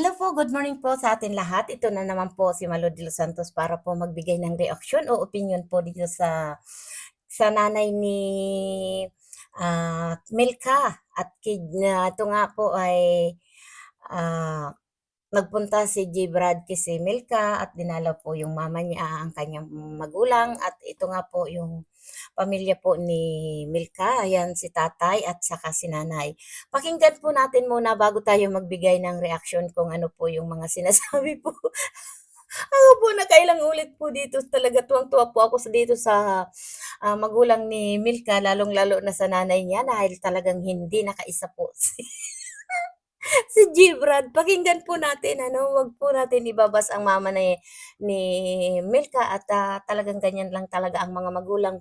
Hello po, good morning po sa atin lahat. Ito na naman po si Malo de los Santos para po magbigay ng reaksyon o opinion po dito sa sa nanay ni ah, Milka. At kid, na ito nga po ay ah, nagpunta si J. Brad kay si Milka at dinalaw po yung mama niya, ang kanyang magulang. At ito nga po yung pamilya po ni Milka. Ayan si tatay at saka si nanay. Pakinggan po natin muna bago tayo magbigay ng reaction kung ano po yung mga sinasabi po. Ako po, nakailang ulit po dito. Talaga tuwang-tuwa po ako sa dito sa ah, magulang ni Milka, lalong-lalo na sa nanay niya dahil talagang hindi nakaisa po si Gbrad. Pakinggan po natin, ano, wag po natin ibabas ang mama ni, ni Milka at ah, talagang ganyan lang talaga ang mga magulang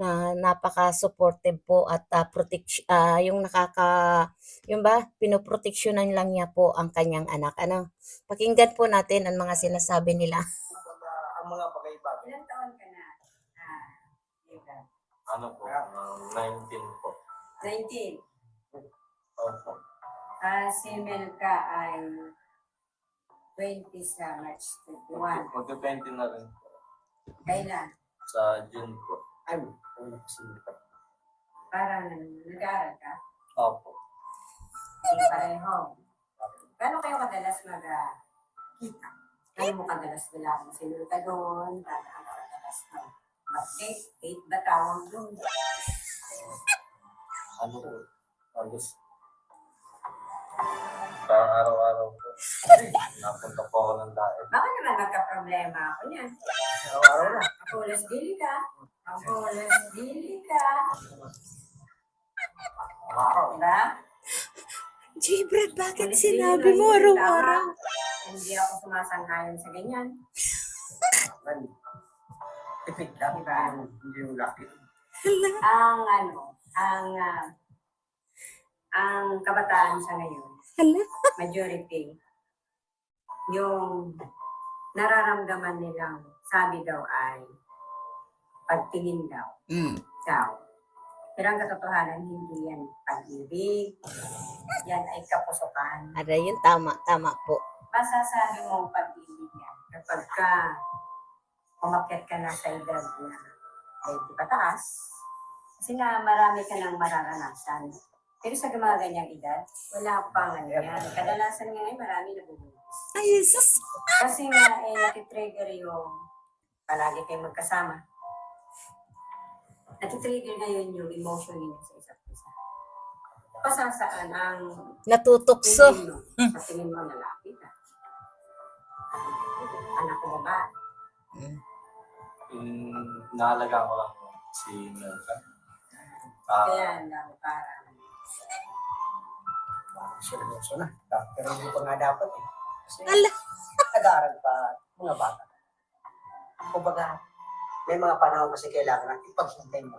na napaka-supportive po at ah, protect, ah, yung nakaka, yung ba, pinoproteksyonan lang niya po ang kanyang anak. Ano, pakinggan po natin ang mga sinasabi nila. ang mga bagay-bagay. Ilang taon ka na? Ah. Ano po? Um, 19 po. 19. Opo. Ah, si Melka ay 20 sa March 21. Magka-20 na rin. Kailan? Sa June po. Ay, ano kasi ito? Parang nag-aaral ka? Opo. Hindi pareho. Gano'n kayo kadalas mag-kita? Gano'n mo kadalas wala mo si Melka doon? Gano'n ka kadalas mag-date? Date ba tawag doon? Ano po? Alos. Parang araw-araw po. Napunta po ako ng daet. Baka naman magka-problema ako niyan. Araw-araw na. Apulas dili ka. Apulas dili ka. Araw. Diba? Gbrad, bakit Alis sinabi mo araw-araw? Hindi ako sumasang-ayon sa ganyan. Tipid lang. Diba? Hindi yung laki. Ang ano, ang ah, ang kabataan sa ngayon, Hala? majority, yung nararamdaman nilang sabi daw ay pagtingin daw. Mm. Daw. Pero ang katotohanan, hindi yan pag-ibig. Yan ay kapusukan. Ara yun, tama, tama po. masasabi mong pag-ibig yan kapag ka umakyat ka na sa edad na 20 pataas, kasi nga marami ka nang mararanasan. Pero sa mga ganyang edad, wala pang ano yan. Kadalasan nga ay marami nabubuntis. Ay, Jesus! Kasi nga, eh, natitrigger yung palagi kayong magkasama. Natitrigger ngayon yung emotion ninyo sa isa't isa. Pasasaan ang Natutokso. tingin mo, sa tingin mo lalaki ka. Anak ko ba? Mm, naalagaan ko lang si Melka. Ah, Kaya lang parang Seryoso na. Pero hindi pa nga dapat eh. Kasi Ala. nag-aaral pa mga bata. Kumbaga, may mga panahon kasi kailangan natin paghintay mo.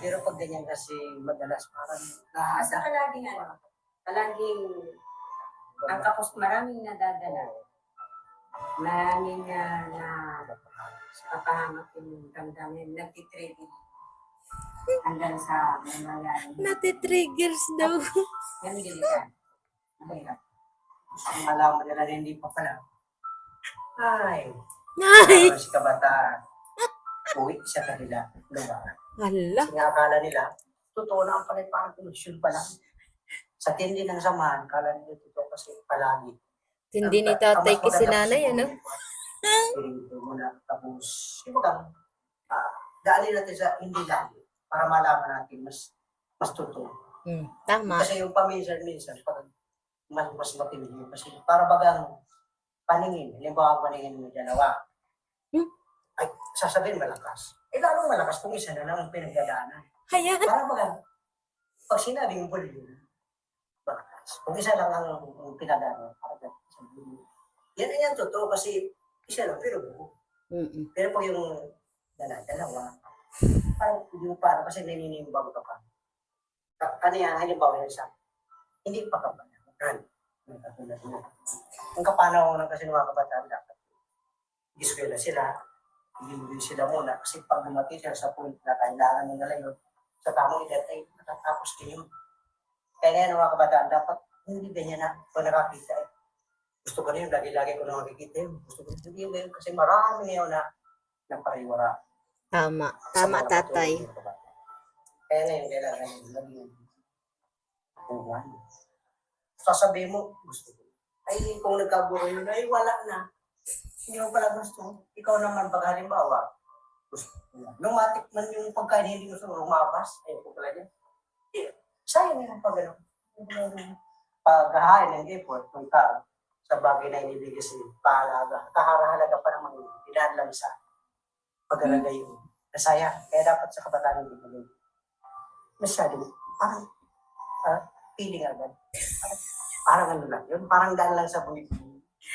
Pero pag ganyan kasi madalas parang basta nahaasa. palaging ano, palaging ang kapos maraming nadadala. Maraming uh, na kapahamak yung damdamin, nagtitrigger hanggang sa mga Natitriggers daw. Ganun delikado. Mahirap. Ang malaman nila na hindi pa pala. Ay, Ay! parang si kabataan. Uwi sa kanila. Lumahan. Hala. Kasi nga akala nila, totoo na ang connection pa lang. Sa tindi ng samahan, akala nila totoo kasi palagi. Hindi ni tatay kasi nanay, ano? Pirinto mo na, tapos, yung bagang, ah, daanin natin sa hindi lang, para malaman natin mas mas totoo. Hmm, tama. Kasi yung paminsan-minsan, pag mas, mas matindi yun. Kasi para bagang paningin, halimbawa paningin mo dalawa, Hmm? ay, sasabihin malakas. Eh, lalong malakas kung isa na lang ang pinagdadaanan. Hayaan. Para bagang, pag sinabi yung yun, malakas. Kung isa lang ang, ang pinagdadaanan, para sabihin, yan ay yan totoo kasi isa lang, pero buo. Mm-mm. Pero pag yung dala, dalawa, parang mo parang kasi naninimbang ka pa. Ano yan, halimbawa yan sa, hindi pa ka panahonan. Ang mo. Kapanahonan kasi ng mga kabataan dapat. Giskwela sila, hindi sila muna. Kasi pag dumating sila sa point na kailangan nila yun, sa tamang edad ay matatapos din yun. Kaya ngayon mga kabataan, dapat hindi ganyan na pag nakakita eh. Gusto ko na yun, lagi-lagi ko na makikita yun. Gusto ko hindi yun kasi marami na yun na napariwara. Tama. Tama, tatay. katulad ng kabata. Kaya na yun, kailangan yun, laging kuhan. Sasabihin mo, gusto ko. Ay, kung nagkaguro yun, ay wala na. Hindi mo pala gusto. Ikaw naman, pag halimbawa, gusto na. Nung matikman yung pagkain, hindi gusto mo lumabas. Ayun ko pala dyan. Eh, sayang yung pag ano. Paghahain ng effort ng tao sa bagay na inibigay sa iyo, pahalaga, kahara-halaga pa naman yun, dinadlang sa pag-alaga yun. Nasaya. Kaya dapat sa kabataan hindi mo masyado, parang, parang feeling agad. Parang, parang ano lang yun, parang daan lang sa buhay.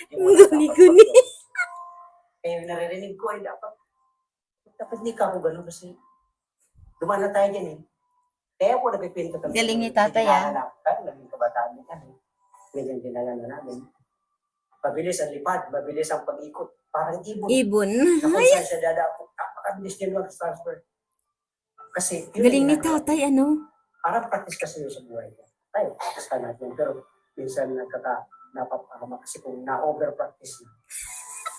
Guni-guni. Kaya yung naririnig ko ay dapat, dapat hindi ka ako ganun kasi dumaan na tayo dyan eh. Kaya po nagpipinto kami. Galing ni tatay, ah. Kaya naging kabataan niya kami. Ganyan dinala na namin. Mabilis ang lipad, mabilis ang pag-ikot. Parang ibon. Ibon. kung saan siya dadako. Napakabilis niya mag-transfer. Kasi, yun Galing ni tatay, ano? Parang practice kasi yun sa buhay ko. Tayo, practice ka natin. Pero minsan nagkaka, napapakama kasi kung na-over-practice na.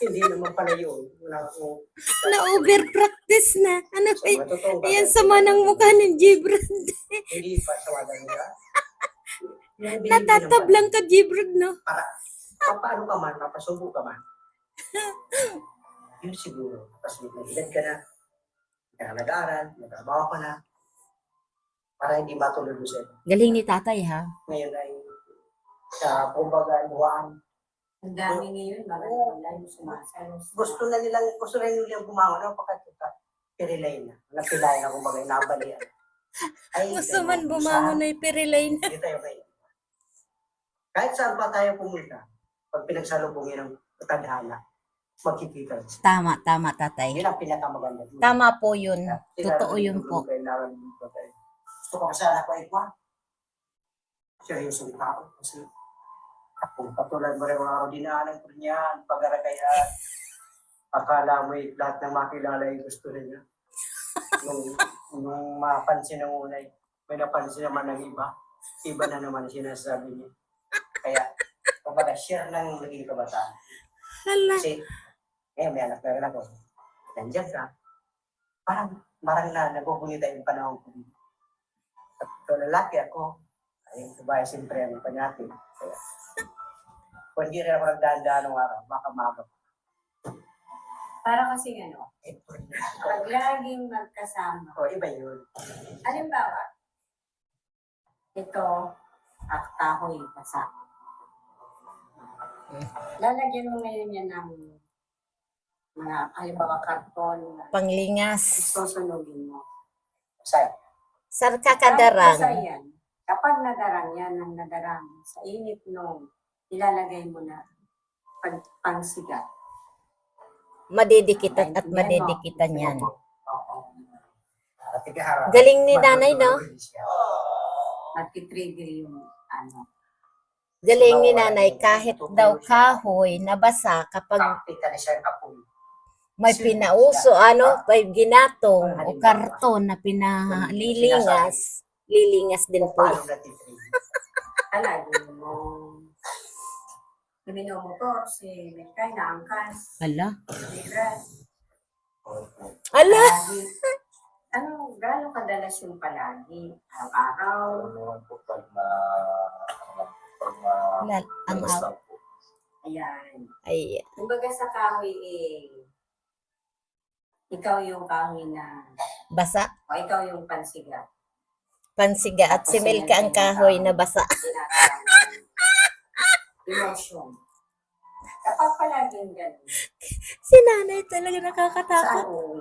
Hindi naman pala yun. Wala ko. Na-over-practice na. Ano So, eh? matotoo ba? Ayan, sama ng mukha ng Jibrod. Hindi pa tawagan nila. Yung binibigyan ng Natatablang ka, Jibrod, no? Para, pa- paano ka man, papasubo ka man. Yun siguro. Tapos nag-edad ka na, ka na nag-aaral, nagtrabaho ka na, para hindi matulog mo sa'yo. Galing ni tatay, ha? Ngayon ay sa kumbaga luwaan. Ang dami ngayon, mga online, sumasayaw. Gusto na nilang, gusto na nilang bumangon. Ano pa ka? Pirilay na. Napilay na kumbaga, nabalian. Ay, Gusto man bumangon ay pirilay na. Hindi tayo kayo. Kahit saan pa tayo pumunta, pag pinagsalubungin ng tadhana, sila. Tama, tama, tatay. Yun ang pinakamaganda. Tama po yun. Totoo yun yung po. Kailangan dito tayo. Gusto ko kasi anak ko ay kwa. Seryosong tao. Kasi kung katulad mo rin mga araw dinaanan ko niya, ang pag-aragayan, akala mo eh, lahat ng makilala ay gusto niya. Nung, nung mapansin ng unay, may napansin naman ng iba. Iba na naman sinasabi niya. Kaya, kumbaga, share ng naging kabataan. Hala. Kasi, eh, may anak na rin ako. Nandiyan ka. Parang, parang na, nagugunita yung panahon ko. At kung lalaki ako, ay, sabay, siyempre, ang panyati. Kaya, kung hindi rin ako nagdaan-daan ng araw, baka maabot. Para kasi ano, Eh, pag laging magkasama, O, iba yun. halimbawa, ito, aktahoy, basa. Lalagyan mo ngayon yan ng mga, halimbawa, karton, na Panglingas. susunugin mo. Say, Sar Basta kakadarang. yan, kapag nadarang yan, ang nadarang, sa init nung ilalagay mo na pag pangsigat. Madidikitan at madidikitan yan. Oo. At ikaharap. Galing ni nanay, no? Nagtitrigger yung ano. Galing ni nanay, kahit daw kahoy nabasa kapag Kakita ni Sir Apoy. May pinauso, ano, may ginatong o karton na pinalilingas, lilingas din po. Alagin mo. Luminomotor si Mekay na angkas. Ala. Ala! Ano, gano'ng kadalas yung palagi? Araw-araw. Ano po pag na... ano, Pag na... Ala, ang po. Ayan. Ay, Kumbaga sa kahoy eh, ikaw yung kahoy na, basa. o ikaw yung pansiga. Pansiga at si Milka ang kahoy na basa. Emotion. Kapag palaging ganun, Si nanay talaga nakakatakot. saan uuwi?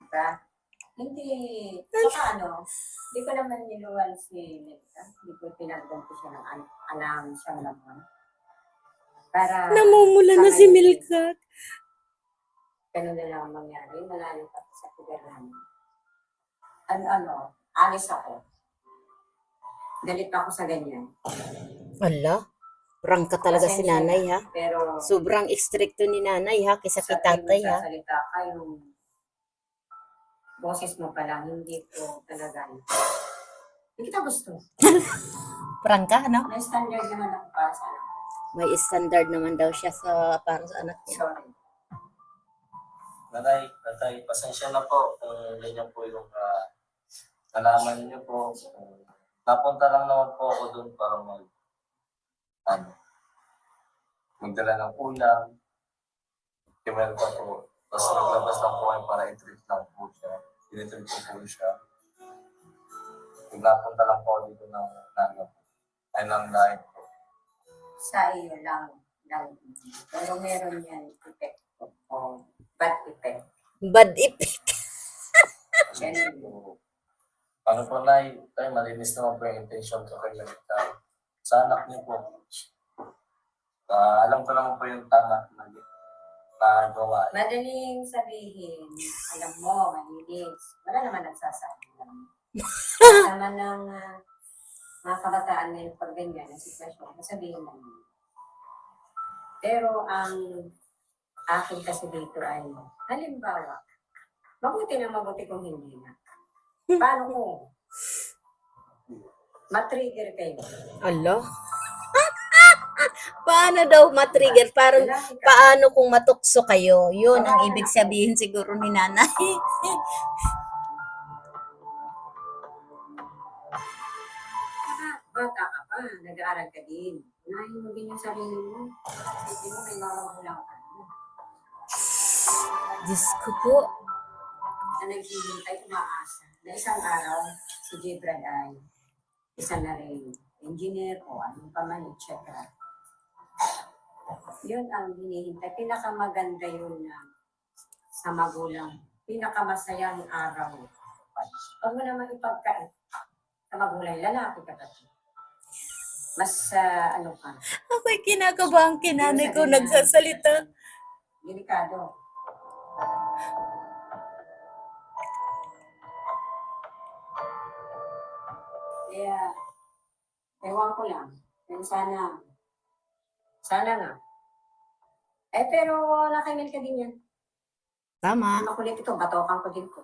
Diba? Hindi, saka ano, hindi ko naman niluwan si Milka. Hindi ko pinagdampo siya ng an- alam siyang naman. Para Namumula na si Milka. Ganun na lang ang mangyari. Malayo pa sa namin. Ano, ano, alis ako. Galit ako sa ganyan. Ala, prangka talaga si Pasensya nanay na. ha. Pero Sobrang stricto ni nanay ha, kaysa kay sa tatay ha. magsasalita ka, yung boses mo pa lang, hindi ko talaga. Hindi kita gusto. prangka, no? May standard naman ako para sa anak. May standard naman daw siya sa para sa anak niya. Sorry. Nanay, tatay, pasensya na po kung ganyan po yung uh, nalaman niyo po. Uh, napunta lang naman po ako doon para mag ano, magdala ng ulam. Kimel ko po. Tapos naglabas lang po kayo para i-treat lang po siya. Tinitreat ko po siya. Naglapunta lang po ako dito ng nangap. Ay, ng night po. Sa iyo lang. lang. Pero meron yan effect o bad effect. Bad effect. Ano po, Nay? Tay, malinis naman po yung intention ko kay Lalita. Sa anak niyo po. Ah, alam ko naman po yung tama na nagawa. Madaling sabihin, alam mo, malinis. Wala naman nagsasabi lang. naman ng uh, mga kabataan ngayon pag ganyan ang sitwasyon, sabihin lang. yun. Pero ang akin kasi dito ay, halimbawa, mabuti na mabuti kung hindi na. Paano kung matrigger kayo? Alo? paano daw matrigger? Parang paano kung matukso kayo? Yun ang ibig sabihin siguro ni nanay. Bata ka pa, nag-aaral ka din. Unahin mo din yung sarili mo. Isipin mo, may mga. Diyos ko po. Na naghihintay, umaasa. Na isang araw, si Jibrad ay isa na rin engineer o anong pa man, etc. Yun ang hinihintay. Pinakamaganda yun na sa magulang. Pinakamasayang araw. Huwag mo naman ipagkait sa magulang. Lalaki ka pa. Mas, ah, ano ka, Ako'y kinakabahan kinanay ko nagsasalita. delikado. Kaya, ewan ko lang. Pero sana, sana nga. Eh, pero nakaimil ka din yan. Tama. Makulit ito, batokan ko din ko.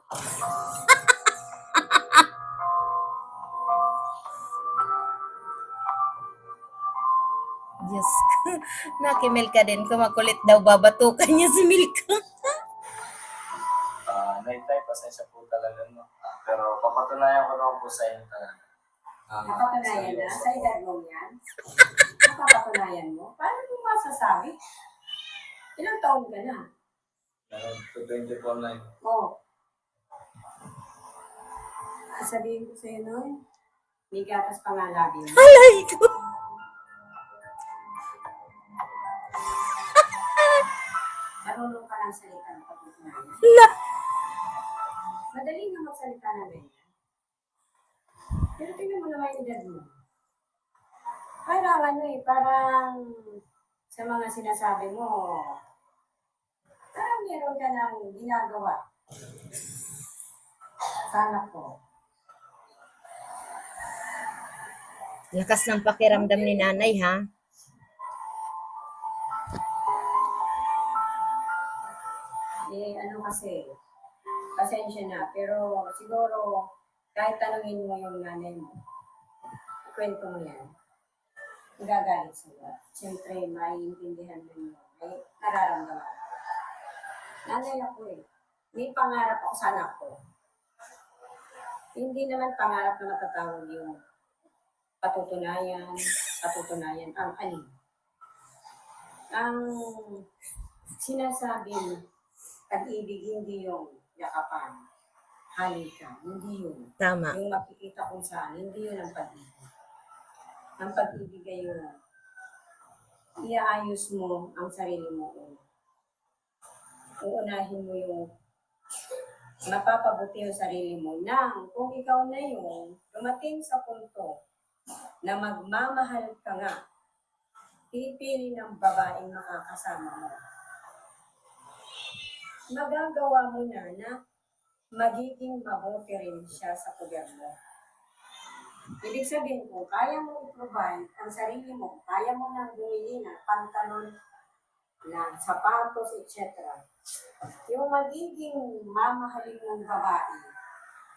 Diyos ko. Nakimil ka din. Kumakulit daw babatukan niya si Milka. Ah, Nay, tay, pasensya po talaga. No? Ah, pero papatunayan ko naman po sa inyo talaga. Ah, Napatunayan na, sa edad mo yan. Napapatunayan mo. Paano mo masasabi? Ilang taon ka na? Meron to 24 na yun. Oo. Oh. Sabihin ko sa'yo noon, may gatas pa nga lagi. Alay ko. Marunong ka lang salita ng patutunayan. La. Madali nga magsalita na ganyan. Pero tingnan mo naman yung edad mo. Parang ano eh, parang sa mga sinasabi mo, parang meron ka ng ginagawa. Sana ko. Lakas ng pakiramdam ni nanay, ha? Eh, ano kasi, pasensya na, pero siguro, kahit tanungin mo yung nanay mo, kwento mo yan, magagalit sila. Siyempre, maiintindihan mo yun. May nararamdaman. Nanay ako eh. May pangarap ako sa anak ko. Hindi naman pangarap na matatawag yung patutunayan, patutunayan, ang alin. Ang sinasabi pag-ibig hindi yung yakapan, halikan, hindi yun. Tama. Yung makikita kung saan, hindi yun ang pag-ibig. Ang pag-ibig ay yun. Iaayos mo ang sarili mo. Uunahin mo yung mapapabuti yung sarili mo nang kung ikaw na yung dumating sa punto na magmamahal ka nga, pipili ng babaeng makakasama mo magagawa mo na na magiging mabuti rin siya sa poder mo. Ibig sabihin kung kaya mo i-provide ang sarili mo, kaya mo nang bumili ng pantalon, ng sapatos, etc. Yung magiging mamahalin mong babae,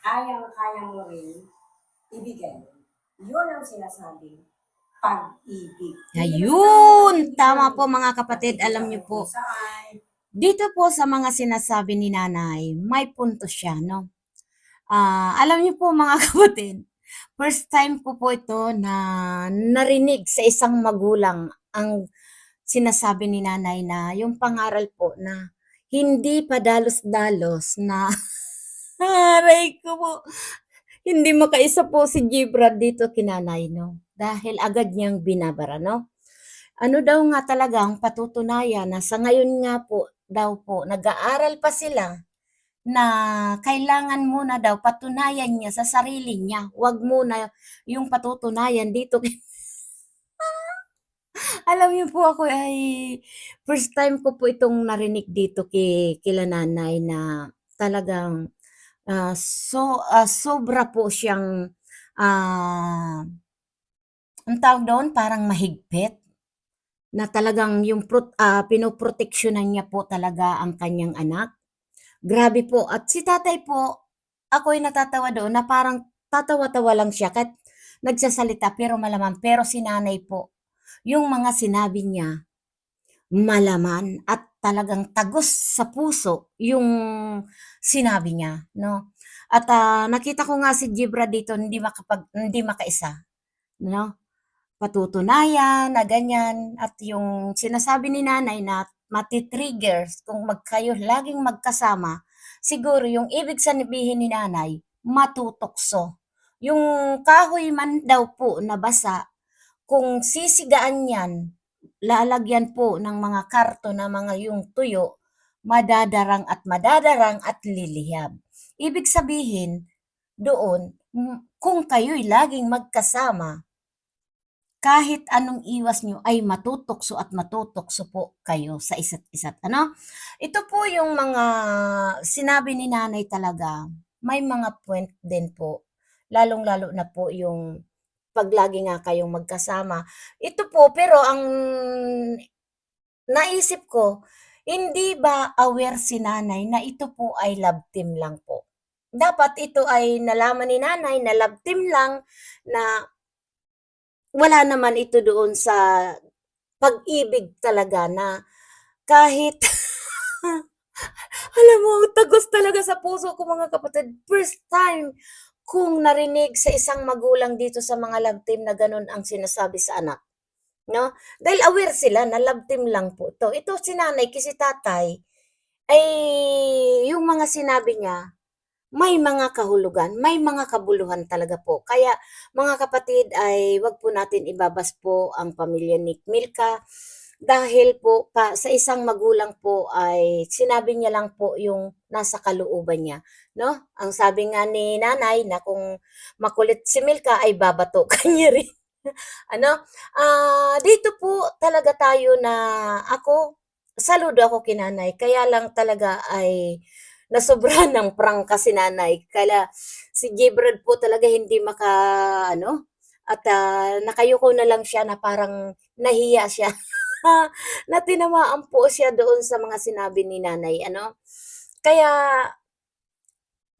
kayang-kaya mo rin ibigay. Yun ang sinasabi pag-ibig. Ayun! Tama po mga kapatid, alam niyo po. Saan? Dito po sa mga sinasabi ni nanay, may punto siya, no? Ah, alam niyo po mga kapatid, first time ko po ito na narinig sa isang magulang ang sinasabi ni nanay na yung pangaral po na hindi pa dalos-dalos na aray ko po. Hindi makaisa po si Gibrad dito kinanay, no? Dahil agad niyang binabara, no? Ano daw nga talaga ang patutunayan na sa ngayon nga po daw po nag-aaral pa sila na kailangan muna daw patunayan niya sa sarili niya. Huwag muna yung patutunayan dito. Alam niyo po ako ay first time ko po itong narinig dito kay kila nanay na talagang ah, so ah, sobra po siyang ah ang tawag doon parang mahigpit na talagang yung prot, ah, pinoproteksyonan niya po talaga ang kanyang anak. Grabe po. At si tatay po, ako'y natatawa doon na parang tatawa-tawa lang siya kahit nagsasalita pero malaman. Pero si nanay po, yung mga sinabi niya, malaman at talagang tagos sa puso yung sinabi niya, no? At ah, nakita ko nga si Gibra dito hindi makapag hindi makaisa, no? Patutunayan na ganyan at yung sinasabi ni nanay na mati-triggers kung magkayo laging magkasama, siguro yung ibig sabihin ni nanay, matutokso. Yung kahoy man daw po na basa, kung sisigaan yan, lalagyan po ng mga karto na mga yung tuyo, madadarang at madadarang at lilihab. Ibig sabihin, doon, kung kayo'y laging magkasama, kahit anong iwas nyo ay matutokso at matutokso po kayo sa isa't isa't. Ano? Ito po yung mga sinabi ni nanay talaga. May mga point din po. Lalong-lalo na po yung pag nga kayong magkasama. Ito po, pero ang naisip ko, hindi ba aware si nanay na ito po ay love team lang po? Dapat ito ay nalaman ni nanay na love team lang na wala naman ito doon sa pag-ibig talaga na kahit alam mo, tagos talaga sa puso ko mga kapatid. First time kung narinig sa isang magulang dito sa mga love team na ganun ang sinasabi sa anak. No? Dahil aware sila na love team lang po ito. Ito si nanay, kasi tatay, ay yung mga sinabi niya, may mga kahulugan, may mga kabuluhan talaga po. Kaya mga kapatid ay wag po natin ibabas po ang pamilya ni Milka dahil po pa, sa isang magulang po ay sinabi niya lang po yung nasa kalooban niya. No? Ang sabi nga ni nanay na kung makulit si Milka ay babato kanya rin. ano? Ah, dito po talaga tayo na ako saludo ako kinanay. Kaya lang talaga ay nasobra ng prangka si nanay. Kaya si Gibrad po talaga hindi maka, ano, at ah, nakayuko na lang siya na parang nahiya siya. na tinamaan po siya doon sa mga sinabi ni nanay, ano. Kaya,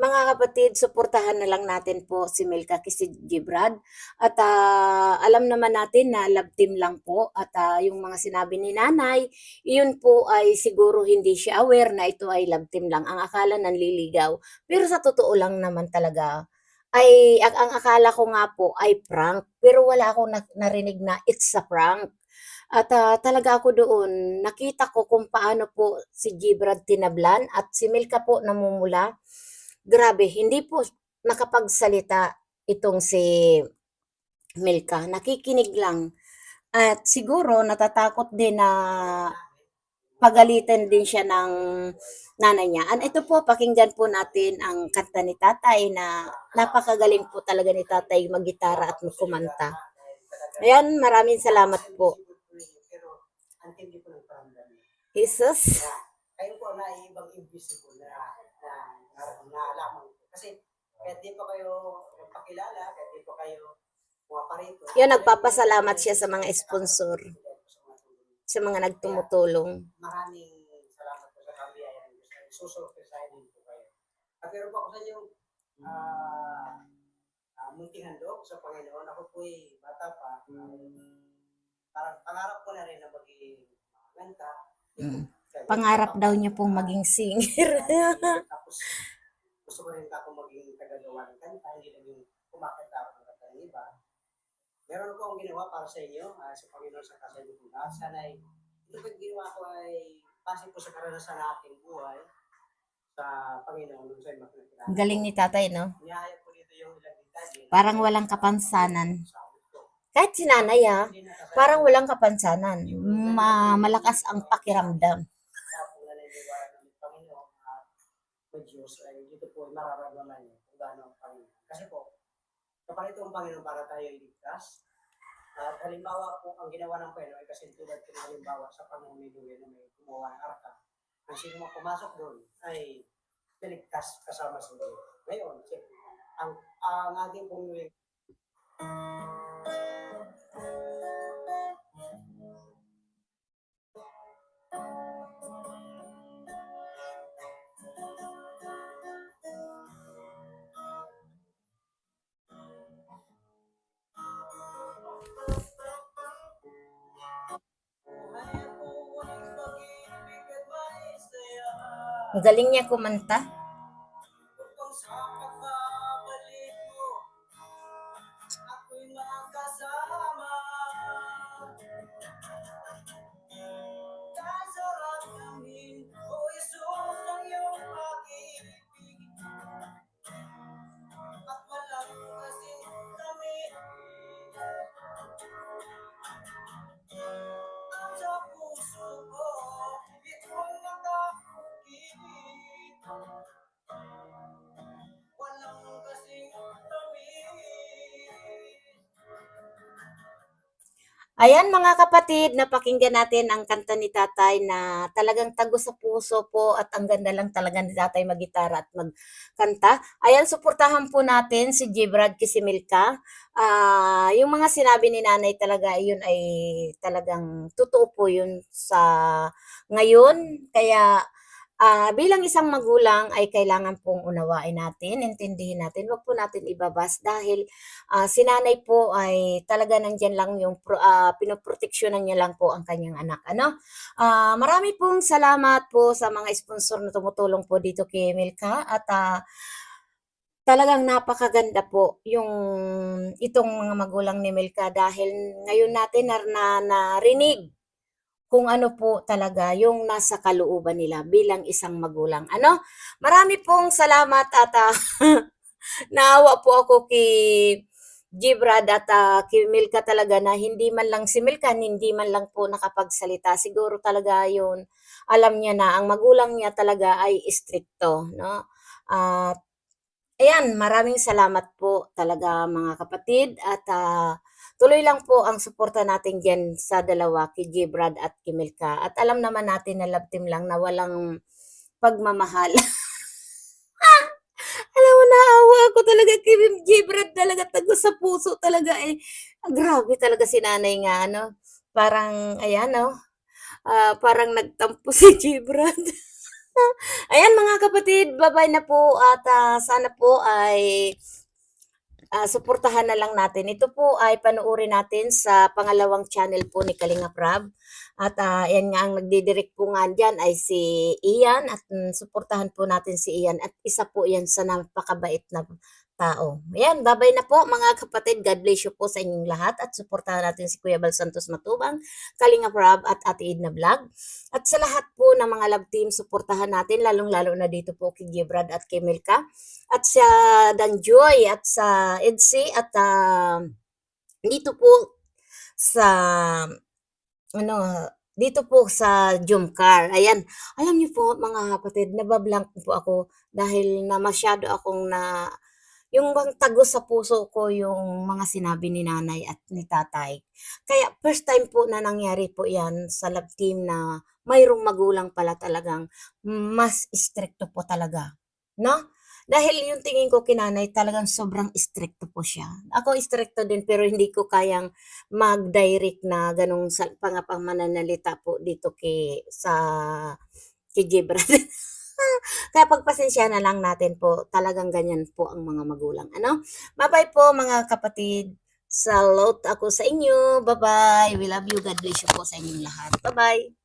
mga kapatid, suportahan na lang natin po si Milka si Gibrad. At ah, alam naman natin na love team lang po. At ah, yung mga sinabi ni nanay, iyon po ay siguro hindi siya aware na ito ay love team lang. Ang akala nanliligaw. Pero sa totoo lang naman talaga, ay ang, ang akala ko nga po ay prank. Pero wala akong na- narinig na it's a prank. At ah, talaga ako doon, nakita ko kung paano po si Gibrad tinablan at si Milka po namumula. Grabe, hindi po nakapagsalita itong si Milka. Nakikinig lang. At siguro natatakot din na pagalitan din siya ng nanay niya. And ito po, pakinggan po natin ang kanta ni tatay na napakagaling po talaga ni tatay maggitara at kumanta. Ayan, maraming salamat po. Jesus. Kayo po na ibang invisible na, na, na, naalaman ko. Kasi, kahit di pa kayo pakilala, kahit di pa kayo pumaparito. Yun, nagpapasalamat siya sa mga sponsor, sa mga nagtumutulong. Maraming salamat po sa kabiyayan. Susurpresahin po kayo. At meron pa ako sa inyo, ah, ah, munting handog sa Panginoon. Ako po'y bata pa. Parang pangarap ko na rin na maging kanta. Mm. Pangarap daw niya pong maging singer. Tapos, gusto ko rin ako maging tagagawa ng kanta, hindi lang yung kumakanta ako ng kanta ng iba. Meron ako ang ginawa para sa inyo, ah, sa Panginoon sa kasal ko na. Sana ay, ito pag ginawa ko ay base po sa karanasan ng ating buhay sa Panginoon sa'yo makikita. Ang galing ni tatay, no? Nihayag ko dito yung ilang detalye. Parang walang kapansanan. Sa ko. Kahit si nanay, ah, na kasal- parang walang kapansanan. Ma- malakas ang pakiramdam. Kaya po naniniwala ng Panginoon at with Diyos mararamdaman niyo kung gaano ang Panginoon. Kasi po, kapag ito ang Panginoon para tayo iligtas, at halimbawa po ang ginawa ng Panginoon ay kasi tulad ko halimbawa sa Panginoon ni Luya na may gumawa ng arka. Ang sino pumasok doon ay niligtas kasama sa Diyos. Ngayon, si- ang, ang ating pong galing niya kumanta. Ayan mga kapatid, napakinggan natin ang kanta ni tatay na talagang tago sa puso po at ang ganda lang talaga ni tatay mag-gitara at magkanta. Ayan, suportahan po natin si Jibrad Kisimilka. Ah, yung mga sinabi ni nanay talaga, yun ay talagang totoo po yun sa ngayon. Kaya ah, bilang isang magulang ay kailangan pong unawain natin, intindihin natin. Huwag po natin ibabas dahil ah, si nanay po ay talaga nandyan lang yung ah, pinoproteksyonan niya lang po ang kanyang anak. Ano? Ah, marami pong salamat po sa mga sponsor na tumutulong po dito kay Milka at ah, talagang napakaganda po yung itong mga magulang ni Milka dahil ngayon natin na, na narinig kung ano po talaga yung nasa kalooban nila bilang isang magulang. Ano? Marami pong salamat at ah, naawa po ako kay Gibrad at ah, kay Milka talaga na hindi man lang si Milka, hindi man lang po nakapagsalita. Siguro talaga yun, alam niya na, ang magulang niya talaga ay stricto. No? At ayan, maraming salamat po talaga mga kapatid at ah, tuloy lang po ang suporta natin dyan sa dalawa, kay Gibrad at kay Milka. At alam naman natin na love team lang na walang pagmamahal. Alam mo, naawa ako talaga kay Gibrad talaga, tago sa puso talaga eh. Ah, grabe talaga si nanay nga, ano. Parang, ayan, no. Ah, parang nagtampo si Gibrad. ayan mga kapatid, bye-bye na po at ah, sana po ay ah, suportahan na lang natin. Ito po ay panuorin natin sa pangalawang channel po ni Kalinga Prab. At ah, yan nga ang nagdidirect po nga dyan ay si Ian at mm, suportahan po natin si Ian at isa po yan sa napakabait na tao. Ayan, babay na po mga kapatid. God bless you po sa inyong lahat at suportahan natin si Kuya Bal Santos Matubang, Kalinga Prab at Ate Edna Vlog. At sa lahat po ng mga love team, suportahan natin lalong-lalo na dito po kay Gibrad at kay Milka at sa Danjoy at sa Edsi at ah, dito po sa ano dito po sa Jumcar. Ayan. Alam niyo po mga kapatid, nabablank po ako dahil na masyado akong na yung bang tago sa puso ko yung mga sinabi ni nanay at ni tatay. Kaya first time po na nangyari po yan sa love team na mayroong magulang pala talagang mas stricto po talaga. No? Dahil yung tingin ko kinanay talagang sobrang stricto po siya. Ako stricto din pero hindi ko kayang mag-direct na ganong pangapang mananalita po dito kay sa kay Gibran. Kaya pagpasensya na lang natin po. Talagang ganyan po ang mga magulang. Ano? Bye-bye po mga kapatid. Salute ako sa inyo. Bye-bye. We love you. God bless you po sa inyong lahat. Bye-bye.